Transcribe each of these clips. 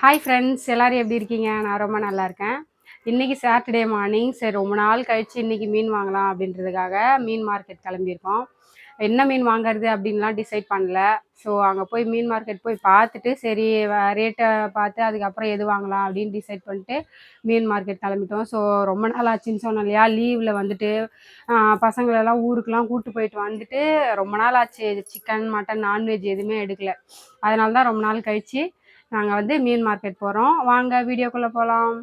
Hi friends எல்லோரும் எப்படி இருக்கீங்க? நான் ரொம்ப நல்லா இருக்கேன். இன்றைக்கி சாட்டர்டே மார்னிங் சரி ரொம்ப நாள் கழிச்சு இன்றைக்கி மீன் வாங்கலாம் அப்படின்றதுக்காக மீன் மார்க்கெட் கிளம்பியிருக்கோம். என்ன மீன் வாங்குறது அப்படின்லாம் டிசைட் பண்ணல. ஸோ அங்கே போய் மீன் மார்க்கெட் போய் பார்த்துட்டு சரி ரேட்டை பார்த்து அதுக்கப்புறம் எது வாங்கலாம் அப்படின்னு டிசைட் பண்ணிட்டு மீன் மார்க்கெட் கிளம்பிட்டோம். ஸோ ரொம்ப நாள் ஆச்சுன்னு சொன்னோம் இல்லையா? லீவில் வந்துட்டு பசங்களெல்லாம் ஊருக்கெலாம் கூப்பிட்டு போயிட்டு வந்துட்டு ரொம்ப நாள் ஆச்சு. சிக்கன் மட்டன் நான்வெஜ் எதுவுமே எடுக்கல. அதனால தான் ரொம்ப நாள் கழிச்சு நாங்கள் வந்து மீன் மார்க்கெட் போகிறோம் வாங்க வீடியோக்குள்ளே போகலாம்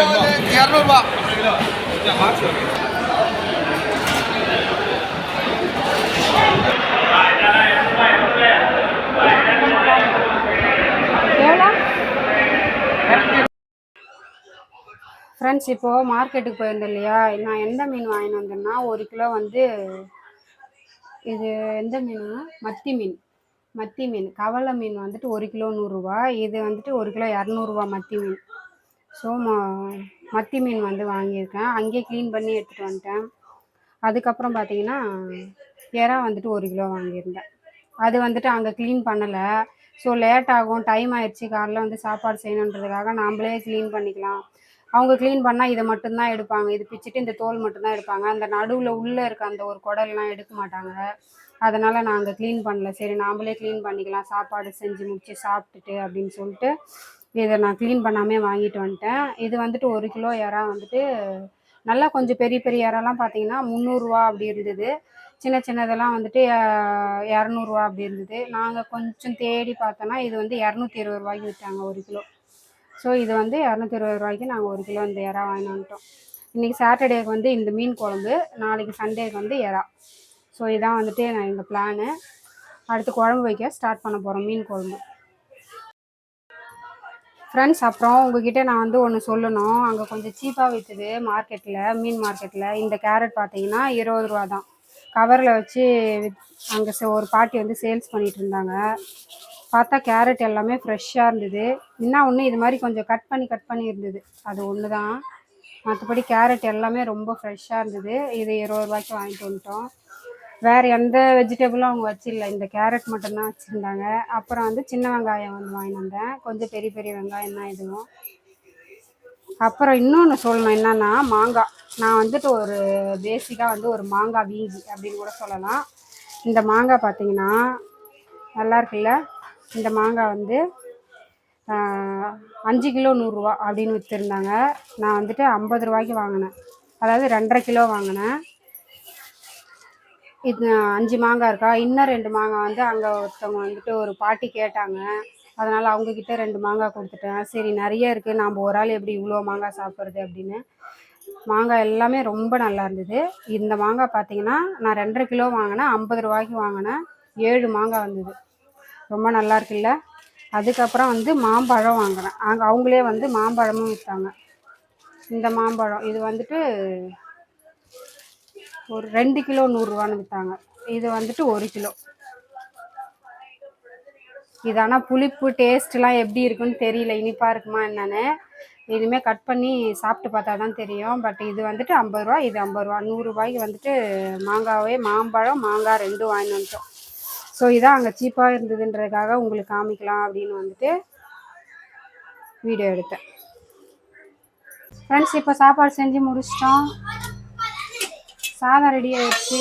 இரநூறுபா ஃப்ரெண்ட்ஸ் இப்போது மார்க்கெட்டுக்கு போயிருந்தேன் இல்லையா? நான் எந்த மீன் வாங்கிட்டு வந்தேன்னா ஒரு கிலோ வந்து இது எந்த மீனுன்னா மத்தி மீன். மத்தி மீன். கவலை மீன் வந்துட்டு ஒரு கிலோ நூறுரூவா இது வந்துட்டு ஒரு கிலோ இரநூறுவா மத்தி மீன். ஸோ மத்தி மீன் வந்து வாங்கியிருக்கேன். அங்கேயே க்ளீன் பண்ணி எடுத்துகிட்டு வந்துட்டேன். அதுக்கப்புறம் பார்த்தீங்கன்னா எறா வந்துட்டு ஒரு கிலோ வாங்கியிருந்தேன். அது வந்துட்டு அங்கே க்ளீன் பண்ணலை. ஸோ லேட் ஆகும் டைம் ஆயிடுச்சு. காலைல வந்து சாப்பாடு செய்யணுன்றதுக்காக நாம்ளே க்ளீன் பண்ணிக்கலாம். அவங்க க்ளீன் பண்ணால் இதை மட்டும்தான் எடுப்பாங்க. இது பிச்சுட்டு இந்த தோல் மட்டும்தான் எடுப்பாங்க. அந்த நடுவில் உள்ளே இருக்க அந்த ஒரு குடல்லாம் எடுக்க மாட்டாங்க. அதனால் நான் அங்கே க்ளீன் பண்ணல. சரி நாம்ளே க்ளீன் பண்ணிக்கலாம். சாப்பாடு செஞ்சு முடிச்சு சாப்பிட்டுட்டு அப்படின்னு சொல்லிட்டு இதை நான் க்ளீன் பண்ணாமே வாங்கிட்டு வந்துட்டேன். இது வந்துட்டு ஒரு கிலோ இறா வந்துட்டு நல்லா கொஞ்சம் பெரிய பெரிய இறாலாம் பார்த்தீங்கன்னா முந்நூறுரூவா அப்படி இருந்தது. சின்ன சின்னதெல்லாம் வந்துட்டு இரநூறுவா அப்படி இருந்தது. நாங்கள் கொஞ்சம் தேடி பார்த்தோன்னா இது வந்து இரநூத்தி இருபது ரூபாய்க்கு விற்றாங்க ஒரு கிலோ. ஸோ இது வந்து இரநூத்தி இருபது ரூபாய்க்கு நாங்கள் ஒரு கிலோ இந்த இறா வாங்கி வந்துட்டோம். இன்றைக்கி சாட்டர்டேக்கு வந்து இந்த மீன் குழம்பு நாளைக்கு சண்டேக்கு வந்து இறா. ஸோ இதான் வந்துட்டு நான் எங்கள் பிளானு அடுத்து குழம்பு வைக்க ஸ்டார்ட் பண்ண போகிறோம் மீன் குழம்பு. ஃப்ரெண்ட்ஸ் அப்புறம் உங்ககிட்ட நான் வந்து ஒன்று சொல்லணும். அங்கே கொஞ்சம் சீப்பாக விற்றுது மார்க்கெட்டில் மீன் மார்க்கெட்டில் இந்த கேரட் பார்த்தீங்கன்னா இருபது ரூபா தான் கவரில் வச்சு அங்கே ஒரு பாட்டி வந்து சேல்ஸ் பண்ணிகிட்டு இருந்தாங்க. பார்த்தா கேரட் எல்லாமே ஃப்ரெஷ்ஷாக இருந்தது. என்ன ஒன்று இது மாதிரி கொஞ்சம் கட் பண்ணி கட் பண்ணி இருந்தது. அது ஒன்று தான் மற்றபடி கேரட் எல்லாமே ரொம்ப ஃப்ரெஷ்ஷாக இருந்தது. இது இருபது ரூபாய்க்கு வாங்கிட்டு வந்துட்டோம். வேறு எந்த வெஜிடபிளும் அவங்க வச்சில்ல. இந்த கேரட் மட்டும்தான் வச்சுருந்தாங்க. அப்புறம் வந்து சின்ன வெங்காயம் வந்து வாங்கிட்டு வந்தேன். கொஞ்சம் பெரிய பெரிய வெங்காயம் தான் இதுவும். அப்புறம் இன்னொன்று சொல்லணும் என்னென்னா மாங்காய் நான் வந்துட்டு ஒரு பேசிக்காக வந்து ஒரு மாங்காய் வீங்கி அப்படின்னு கூட சொல்லலாம். இந்த மாங்காய் பார்த்தீங்கன்னா நல்லா இருக்குல்ல? இந்த மாங்காய் வந்து அஞ்சு கிலோ நூறுரூவா அப்படின்னு விற்றுருந்தாங்க நான் வந்துட்டு ஐம்பது ரூபாய்க்கு வாங்கினேன். அதாவது ரெண்டரை கிலோ வாங்கினேன். இது அஞ்சு மாங்காய் இருக்கா? இன்னும் ரெண்டு மாங்காய் வந்து அங்கே ஒருத்தவங்க வந்துட்டு ஒரு பாட்டி கேட்டாங்க. அதனால் அவங்கக்கிட்ட ரெண்டு மாங்காய் கொடுத்துட்டேன். சரி நிறைய இருக்குது நாம் ஒரு ஆள் எப்படி இவ்வளோ மாங்காய் சாப்பிட்றது அப்படின்னு. மாங்காய் எல்லாமே ரொம்ப நல்லா இருந்தது. இந்த மாங்காய் பார்த்தீங்கன்னா நான் ரெண்டரை கிலோ வாங்கினேன். ஐம்பது ரூபாய்க்கு வாங்கினேன். ஏழு மாங்காய் வந்தது. ரொம்ப நல்லா இருக்குல்ல? அதுக்கப்புறம் வந்து மாம்பழம் வாங்கினேன். அங்கே அவங்களே வந்து மாம்பழமும் விற்றாங்க இந்த மாம்பழம் இது வந்துட்டு ஒரு ரெண்டு கிலோ நூறுரூவான்னு விற்றாங்க இது வந்துட்டு ஒரு கிலோ. இது ஆனால் புளிப்பு டேஸ்ட்லாம் எப்படி இருக்குன்னு தெரியல. இனிப்பாக இருக்குமா என்னென்னு. இனிமேல் கட் பண்ணி சாப்பிட்டு பார்த்தா தான் தெரியும். பட் இது வந்துட்டு ஐம்பது ரூபா இது ஐம்பது ரூபா. நூறுரூவாய்க்கு வந்துட்டு மாங்காவே மாம்பழம் மாங்காய் ரெண்டும் வாங்கி வந்துட்டோம். ஸோ இதான் அங்கே சீப்பாக இருந்ததுன்றதுக்காக உங்களுக்கு காமிக்கலாம் அப்படின்னு வந்துட்டு வீடியோ எடுத்தேன். ஃப்ரெண்ட்ஸ் இப்போ சாப்பாடு செஞ்சு முடிச்சிட்டோம். சாதம் ரெடி ஆயிடுச்சு.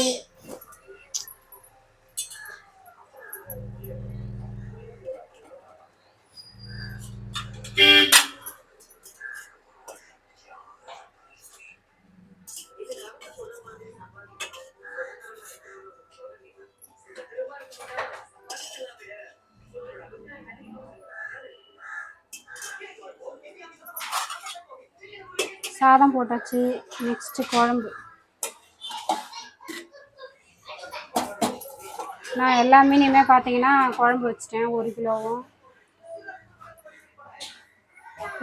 சாதம் போட்டாச்சு. நெக்ஸ்ட்டு குழம்பு. நான் எல்லா மீனையுமே பார்த்தீங்கன்னா குழம்பு வச்சிட்டேன் ஒரு கிலோவும்.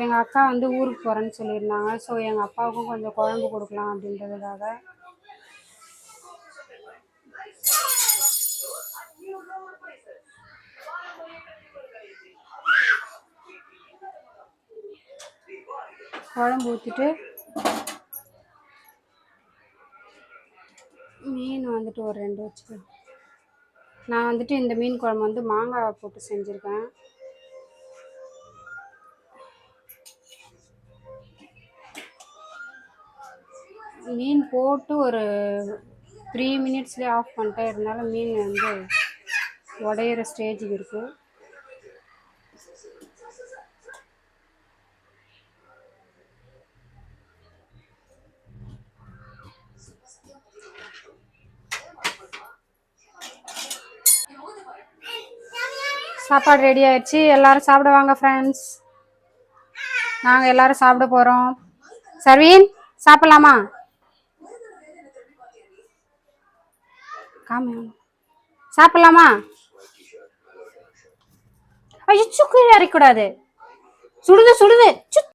எங்கள் அக்கா வந்து ஊருக்கு போகிறேன்னு சொல்லியிருந்தாங்க. ஸோ எங்கள் அப்பாவுக்கும் கொஞ்சம் குழம்பு கொடுக்கலாம் அப்படின்றதுக்காக. குழம்பு ஊற்றிட்டு மீன் வந்துட்டு ஒரு ரெண்டு வச்சுக்கலாம் நான் வந்துட்டு இந்த மீன் குழம்பு வந்து மாங்காய் போட்டு செஞ்சுருக்கேன். மீன் போட்டு ஒரு த்ரீ மினிட்ஸ்லேயே ஆஃப் பண்ணிட்டே இருந்தாலும் மீன் வந்து உடையிற ஸ்டேஜுக்கு இருக்குது சாப்பாடு ரெடி ஆயிடுச்சு. எல்லாரும் சாப்பிடுவாங்க ஃப்ரெண்ட்ஸ் நாங்கள் எல்லாரும் சாப்பிட போகிறோம் சர்வீன் சாப்பிட்லாமா? காமி சாப்பிட்லாமா? ஐயோ சுக்கு அரைக்கூடாது சுடுது சுடுது. சு